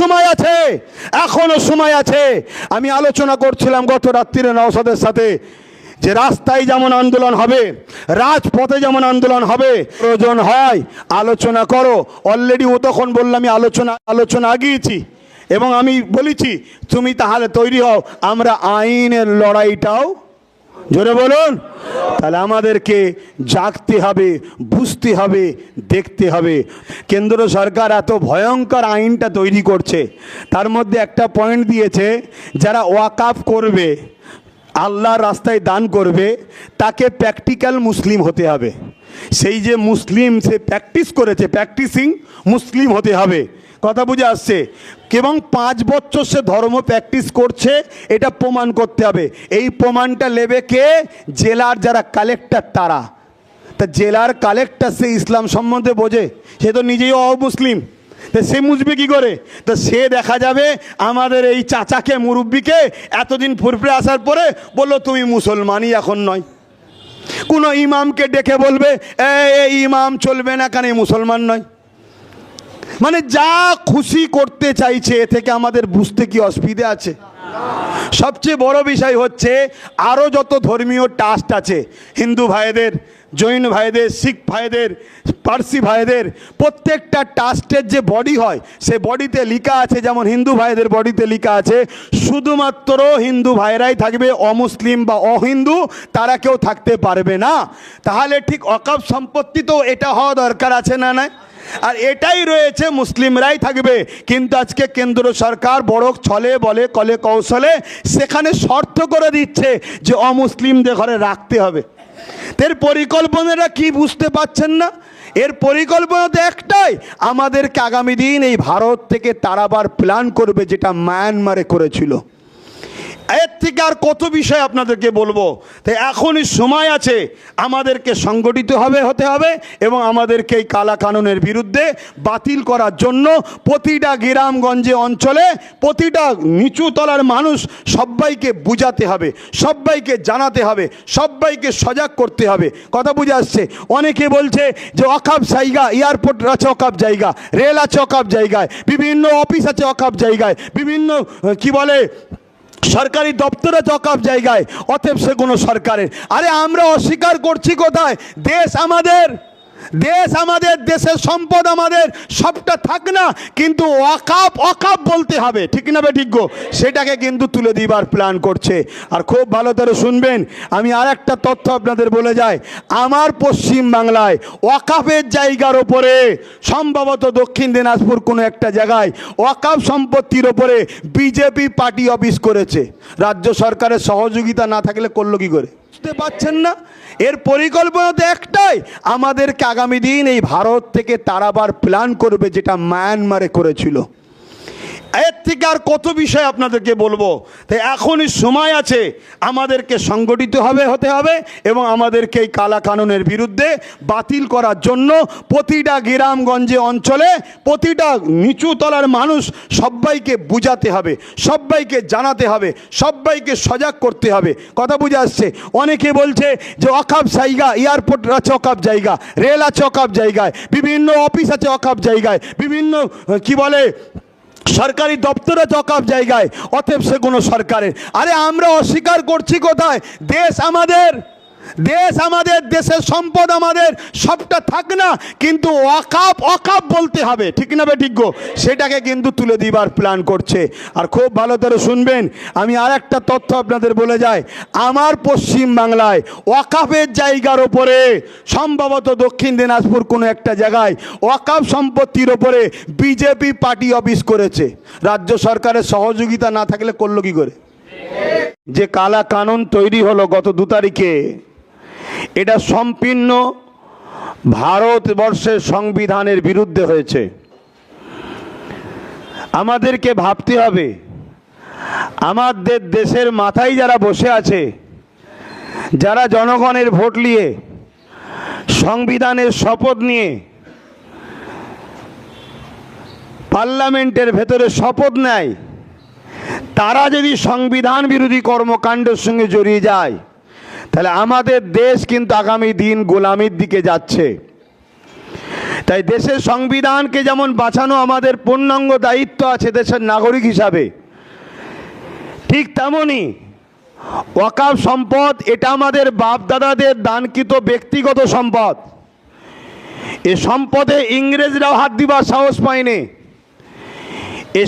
সময় আছে, এখনও সময় আছে। আমি আলোচনা করছিলাম গত রাত্রিরে নওসাদের সাথে যে রাস্তায় যেমন আন্দোলন হবে, রাজপথে যেমন আন্দোলন হবে, প্রয়োজন হয়, আলোচনা করো। অলরেডি ও তখন বললাম আমি আলোচনা আলোচনা আগিয়েছি এবং আমি বলেছি, তুমি তাহলে তৈরি হও, আমরা আইনের লড়াইটাও জোরে বলুন। তাহলে আমাদেরকে জাগতে হবে, বুঝতে হবে, দেখতে হবে। কেন্দ্র সরকার এত ভয়ঙ্কর আইনটা তৈরি করছে। তার মধ্যে একটা পয়েন্ট দিয়েছে, যারা ওয়াকাফ করবে, আল্লাহর রাস্তায় দান করবে, তাকে প্র্যাকটিক্যাল মুসলিম হতে হবে। সেই যে মুসলিম সে প্র্যাকটিস করেছে, প্র্যাকটিসিং মুসলিম হতে হবে। কথা বুঝে আসছে? এবং পাঁচ বছর সে ধর্ম প্র্যাকটিস করছে, এটা প্রমাণ করতে হবে। এই প্রমাণটা নেবে কে? জেলার যারা কালেক্টর তারা। তা জেলার কালেক্টর সে ইসলাম সম্বন্ধে বোঝে। সে তো নিজেই অমুসলিম। তা সে মুসবে কি করে? তো সে দেখা যাবে আমাদের এই চাচাকে, মুরব্বিকে এতদিন ফুরফুরে আসার পরে বলল, তুমি মুসলমানই এখন নয়। কোনো ইমামকে ডেকে বলবে "এই, ইমাম চলবে না কেন? মুসলমান নয়। মানে যা খুশি করতে চাইছে এ থেকে আমাদের বুঝতে কি অসুবিধে আছে? সবচেয়ে বড় বিষয় হচ্ছে আরও যত ধর্মীয় টাস্ট আছে, হিন্দু ভাইদের, জৈন ভাইদের, শিখ ভাইদের, পার্সি ভাইদের, প্রত্যেকটা টাস্টের যে বডি হয়, সে বডিতে লেখা আছে, যেমন হিন্দু ভাইদের বডিতে লিখা আছে, শুধুমাত্র হিন্দু ভাইরাই থাকবে, অমুসলিম বা অহিন্দু, তারা কেউ থাকতে পারবে না। তাহলে ঠিক অকাপ সম্পত্তি তো এটা হওয়া দরকার আছে না নয় আর এটাই রয়েছে মুসলিমরাই থাকবে। কিন্তু আজকে কেন্দ্র সরকার বড় ছলে বলে, কলে কৌশলে সেখানে শর্ত করে দিচ্ছে যে অমুসলিমদের ঘরে রাখতে হবে। এর পরিকল্পনাটা কি বুঝতে পাচ্ছেন না? এর পরিকল্পনা তো একটাই, আমাদেরকে আগামী দিন এই ভারত থেকে তারাবার প্ল্যান করবে যেটা মায়ানমারে করেছিল। এর থেকে আর কত বিষয় আপনাদেরকে বলব? তাই এখনই সময় আছে, আমাদেরকে সংগঠিত হবে, হতে হবে এবং আমাদেরকে এই কালা কানুনের বিরুদ্ধে বাতিল করার জন্য প্রতিটা গ্রামগঞ্জে অঞ্চলে প্রতিটা নিচু তলার মানুষ সবাইকে বুঝাতে হবে সবাইকে জানাতে হবে সবাইকে সজাগ করতে হবে। কথা বুঝে আসছে? অনেকে বলছে যে অকাপ জায়গা, এয়ারপোর্ট আছে অকাপ জায়গা, রেল আছে অকাপ জায়গায়, বিভিন্ন অফিস আছে অকাপ জায়গায়, বিভিন্ন, কি বলে সরকারি দপ্তরে জকাব জায়গায়, অতএব সে কোনো সরকারের। আরে আমরা অস্বীকার করছি কোথায়? দেশ আমাদের। দেশ আমাদের, দেশের সম্পদ আমাদের, সবটা থাক না, কিন্তু অকাপ অকাপ বলতে হবে। ঠিক না বে ঠিক গো? সেটাকে কিন্তু তুলে দিবার প্ল্যান করছে। আর খুব ভালো করে শুনবেন, আমি আর একটা তথ্য আপনাদের বলে যাই। আমার পশ্চিম বাংলায় ওয়াকাফের জায়গার ওপরে সম্ভবত দক্ষিণ দিনাজপুর কোনো একটা জায়গায় ওয়াকাফ সম্পত্তির ওপরে বিজেপি পার্টি অফিস করেছে। রাজ্য সরকারের সহযোগিতা না থাকলে করল কি করে? বুঝতে পাচ্ছেন না? এর পরিকল্পনা তো একটাই, আমাদেরকে আগামী দিন এই ভারত থেকে তারাবার প্ল্যান করবে যেটা মায়ানমারে করেছিল। এর থেকে আর কত বিষয় আপনাদেরকে বলব? তাই এখনই সময় আছে, আমাদেরকে সংগঠিত হবে, হতে হবে এবং আমাদেরকে এই কালা কানুনের বিরুদ্ধে বাতিল করার জন্য প্রতিটা গ্রামগঞ্জে অঞ্চলে প্রতিটা নিচু তলার মানুষ সবাইকে বুঝাতে হবে, সবাইকে জানাতে হবে, সবাইকে সজাগ করতে হবে। কথা বুঝে আসছে? অনেকে বলছে যে অকাপ জায়গা, এয়ারপোর্ট আছে অকাপ জায়গা, রেল আছে অকাপ জায়গায়, বিভিন্ন অফিস আছে অকাপ জায়গায়, বিভিন্ন, কি বলে সরকারি দপ্তরে জকাব জায়গায়, অতএব সে কোনো সরকারের। আরে আমরা অস্বীকার করছি কোথায়? দেশ আমাদের। দেশ আমাদের, দেশের সম্পদ আমাদের, সবটা থাক না, কিন্তু অকাপ অকাপ বলতে হবে। ঠিক না বে ঠিক গো? সেটাকে কিন্তু তুলে দিবার প্ল্যান করছে। আর খুব ভালো করে শুনবেন, আমি আর একটা তথ্য আপনাদের বলে যাই। আমার পশ্চিম বাংলায় ওয়াকাফের জায়গার ওপরে, সম্ভবত দক্ষিণ দিনাজপুর কোনো একটা জায়গায়, ওয়াকাফ সম্পত্তির ওপরে বিজেপি পার্টি অফিস করেছে। রাজ্য সরকারের সহযোগিতা না থাকলে করল কি করে? যে কালা কানুন তৈরি হলো গত দু তারিখে এটা সম্পূর্ণ ভারতবর্ষের সংবিধানের বিরুদ্ধে হয়েছে। আমাদেরকে ভাবতে হবে, আমাদের দেশের মাথায় যারা বসে আছে, যারা জনগণের ভোট নিয়ে, সংবিধানের শপথ নিয়ে, পার্লামেন্টের ভেতরে শপথ নেয়, তারা যদি সংবিধান বিরোধী কর্মকাণ্ডের সঙ্গে জড়িয়ে যায় তাহলে আমাদের দেশ কিন্তু আগামী দিন গোলামির দিকে যাচ্ছে। তাই দেশের সংবিধানকে যেমন বাঁচানো আমাদের পূর্ণাঙ্গ দায়িত্ব আছে দেশের নাগরিক হিসাবে, ঠিক তেমনই ওয়াকাফ সম্পদ, এটা আমাদের বাপদাদাদের দানকৃত ব্যক্তিগত সম্পদ। এ সম্পদে ইংরেজরাও হাত দিবার সাহস পায়নি। এ